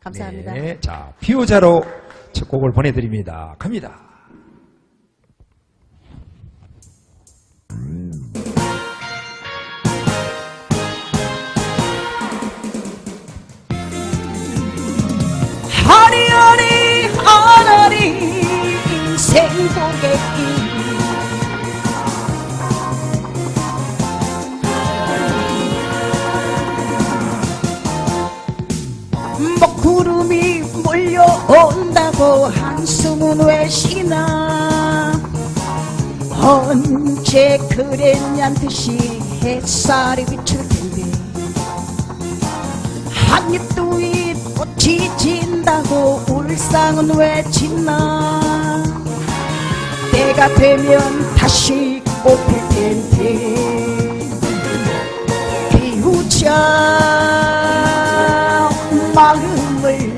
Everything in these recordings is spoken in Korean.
감사합니다. 네, 자, 피오자로 첫 곡을 보내드립니다. 갑니다. 하리하리 하나리 인생 고객길 먹구름이 몰려온다고 한숨은 왜 쉬나? 언제 그랬냔 듯이 햇살이 비칠 텐데. 한입두이 꽃이 진다고 울상은 왜 짓나? 때가 되면 다시 꽃필 텐데 마음을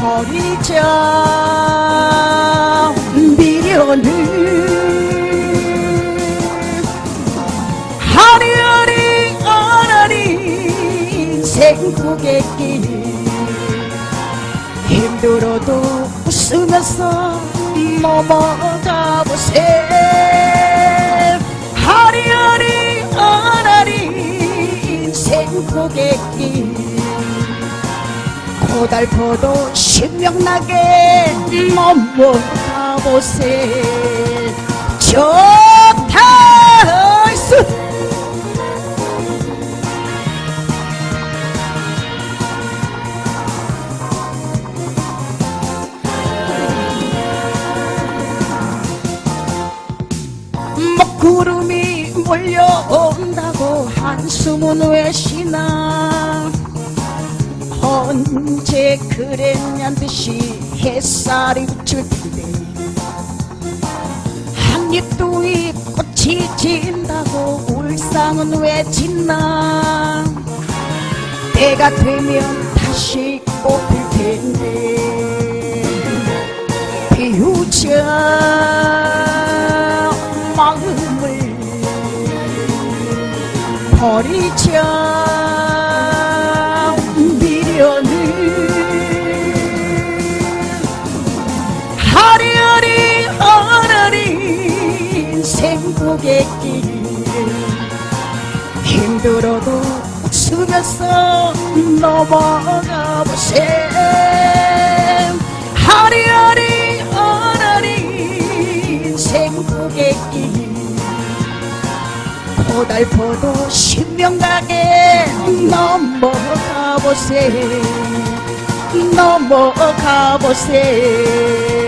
버리자. 미련을 하리하리 아라리 인생 고갯길. 힘들어도 웃으면서 넘어가 보세. 하리하리 아라리 인생 고갯길 고달퍼도 신명나게 넘어가 보세 좋다 수. 먹구름이 몰려온다고 한숨은 왜 쉬나 언제 그랬냔 듯이 햇살이 비칠 텐데 한입두이 꽃이 진다고 울상은 왜 짓나? 때가 되면 다시 꽃필 텐데 비우자 마음을 버리자 고갯길 힘들어도 웃으면서 넘어가 보세 하리하리 하라리 인생 고갯길 고달퍼도 신명나게 넘어가 보세. 넘어가 보세